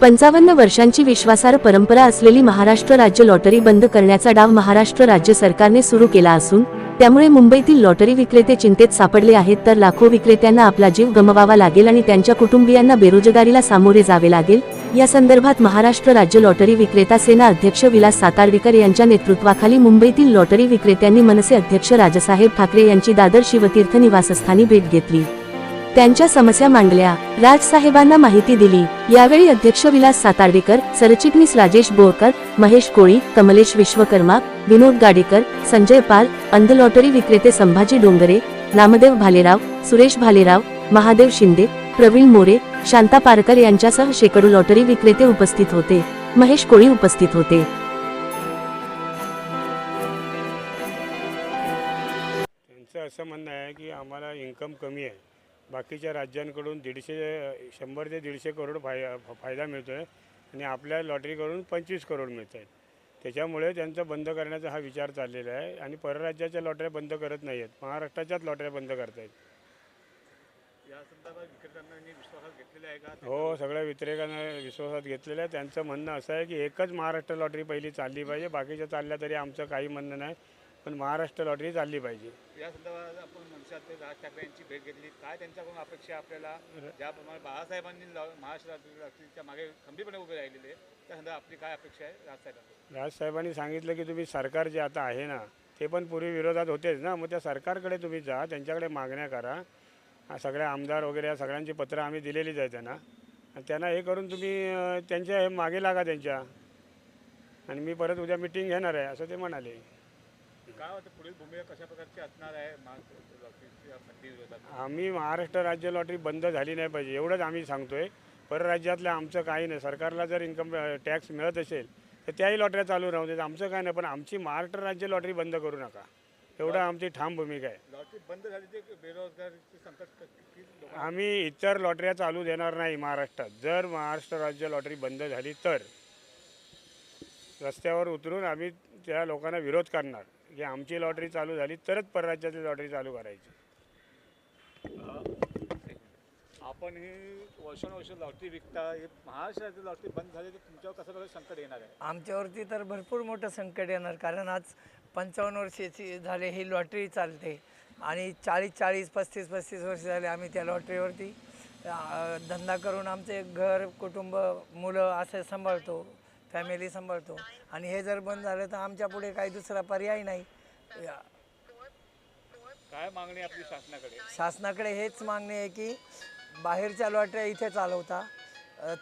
पंचावन्न वर्षांची विश्वासार्ह परंपरा असलेली महाराष्ट्र राज्य लॉटरी बंद करण्याचा डाव महाराष्ट्र राज्य सरकारने सुरू केला असून त्यामुळे मुंबईतील लॉटरी विक्रेते चिंतेत सापडले आहेत तर लाखो विक्रेत्यांना आपला जीव गमवावा लागेल आणि त्यांच्या कुटुंबियांना बेरोजगारीला सामोरे जावे लागेल. या संदर्भात महाराष्ट्र राज्य लॉटरी विक्रेता सेना अध्यक्ष विलास सातार्डीकर यांच्या नेतृत्वाखाली मुंबईतील लॉटरी विक्रेत्यांनी मनसे अध्यक्ष राजसाहेब ठाकरे यांची दादर शिवतीर्थ निवासस्थानी भेट घेतली. त्यांच्या समस्या मांडल्या. राजसाहेबांना माहिती दिली. यावेळी अध्यक्ष विलास सातार्डेकर सरचिटणीस राजेश बोरकर महेश कोळी कमलेश विश्वकर्मा विनोद गाडेकर संजय पाल अंध लॉटरी विक्रेते संभाजी डोंगरे नामदेव भालेराव सुरेश भालेराव महादेव शिंदे प्रवीण मोरे शांता पारकर यांच्यासह शेकडो लॉटरी विक्रेते उपस्थित होते. महेश कोळी उपस्थित होते. त्यांचं असं म्हणणं आहे की आम्हाला इन्कम कमी आहे. बाकीच्या राज्यांकडून दीडशे शंभर ते दीडशे करोड फाय फायदा मिळतो आहे आणि आपल्या लॉटरीकडून पंचवीस करोड मिळत आहेत त्याच्यामुळे त्यांचं बंद करण्याचा हा विचार चाललेला आहे आणि परराज्याच्या लॉटऱ्या बंद करत नाही आहेत महाराष्ट्राच्याच लॉटऱ्या बंद करत आहेत या संदर्भात विक्रेत्यांनी विश्वासात घेतलेले आहे का? हो सगळ्या वितरकांना विश्वासात घेतलेलं आहे त्यांचं म्हणणं असं आहे की एकच महाराष्ट्र लॉटरी पहिली चालली पाहिजे बाकीच्या चालल्या तरी आमचं काही म्हणणं नाही. पण महाराष्ट्र लॉटरी चालली पाहिजे. या संदर्भात आपण मनशात राज ठाकरे यांची भेट घेतली. काय त्यांच्याकडून अपेक्षा आपल्याला? ज्याप्रमाणे बाळासाहेबांनी लॉ- महाराष्ट्र लॉटरीच्या मागे खंबीरपणे उभे राहिलेले त्या संदर्भात आपली काय अपेक्षा आहे राजसाहेबांकडून राजसाहेबांनी सांगितलं की तुम्ही सरकार जे आता आहे ना ते पण पूर्वी विरोधात होतेच ना. मग त्या सरकारकडे तुम्ही जा त्यांच्याकडे मागण्या करा. हा सगळ्या आमदार वगैरे या सगळ्यांची पत्रं आम्ही दिलेलीच आहे त्यांना. आणि त्यांना हे करून तुम्ही अं, त्यांच्या हे मागे लागा त्यांच्या. आणि मी परत उद्या मिटिंग घेणार आहे असं ते म्हणाले. काय वाटतं पुढील भूमिका कशा प्रकारची असणार आहे? लॉटरीच्या आम्ही महाराष्ट्र राज्य लॉटरी बंद झाली नाही पाहिजे एवढंच आम्ही सांगतोय. परराज्यातलं आमचं काही नाही. सरकारला जर इन्कम टॅक्स मिळत असेल तर त्याही लॉटऱ्या चालू राहू देत. आमचं काय नाही पण आमची महाराष्ट्र राज्य लॉटरी बंद करू नका. एवढं आमची ठाम भूमिका आहे. लॉटरी बंद झाली ते बेरोजगारीचे संकट आम्ही इतर लॉटऱ्या चालू देणार नाही महाराष्ट्रात. जर महाराष्ट्र राज्य लॉटरी बंद झाली तर रस्त्यावर उतरून आम्ही त्या लोकांना विरोध करणार. की आमची लॉटरी चालू झाली तरच परराज्यातली लॉटरी चालू करायची. आपण ही वर्षानुवर्ष लॉटरी विकता हे महाराष्ट्राची लॉटरी बंद झाली तर तुमच्यावर कसं कसं संकट येणार आहे? आमच्यावरती तर भरपूर मोठं संकट येणार कारण आज पंचावन्न वर्षाची झाले ही लॉटरी चालते. आणि चाळीस चाळीस पस्तीस पस्तीस वर्ष झाले आम्ही त्या लॉटरीवरती धंदा करून आमचे घर कुटुंब मुलं असे सांभाळतो. फॅमिली सांभाळतो. आणि हे जर बंद झालं तर आमच्या पुढे काही दुसरा पर्याय नाही. काय मागणी आपली शासनाकडे? शासनाकडे हेच मागणी आहे की बाहेरच्या लॉटऱ्या इथे चालवता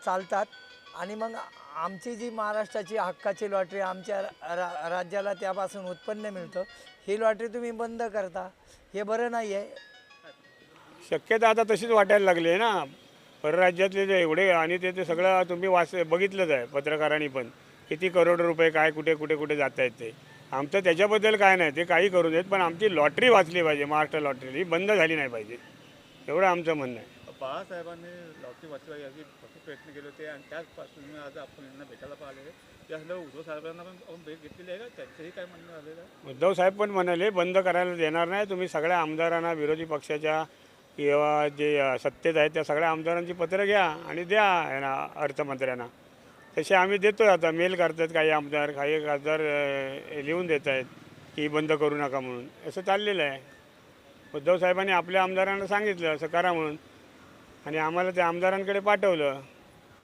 चालतात. आणि मग आमची जी महाराष्ट्राची हक्काची लॉटरी आमच्या रा राज्याला त्यापासून उत्पन्न मिळतं ही लॉटरी तुम्ही बंद करता. हे बरं नाही आहे शक्यता आता तशीच वाटायला लागली आहे ना. परराज्यातले जे एवढे आणि ते ते सगळं तुम्ही वाच बघितलंच आहे पत्रकारांनी पण. किती करोड रुपये काय कुठे कुठे कुठे जात आहेत ते. आमचं त्याच्याबद्दल काय नाही ते काही करू देत पण आमची लॉटरी वाचली पाहिजे महाराष्ट्र लॉटरी. ही बंद झाली नाही पाहिजे. एवढं आमचं म्हणणं आहे. बाळासाहेबांनी लॉटरी वाचवा याची भरपूर प्रयत्न केले होते आणि त्याचपासून आज आपण यांना भेटायला पाहिले या संदर्भात उद्धव साहेबांना पण आपण भेट घेतलेली आहे का? त्यांचंही काय म्हणणं आहे? उद्धव साहेब पण म्हणाले बंद करायला देणार नाही तुम्ही सगळ्या आमदारांना विरोधी पक्षाच्या किंवा जे सत्तेत आहेत त्या सगळ्या आमदारांची पत्रं घ्या आणि द्या यांना अर्थमंत्र्यांना. तसे आम्ही देतोय आता. मेल करतात काही आमदार काही खासदार लिहून देत आहेत की बंद करू नका म्हणून. असं चाललेलं आहे. उद्धव साहेबांनी आपल्या आमदारांना सांगितलं असं करा म्हणून. आणि आम्हाला त्या आमदारांकडे पाठवलं.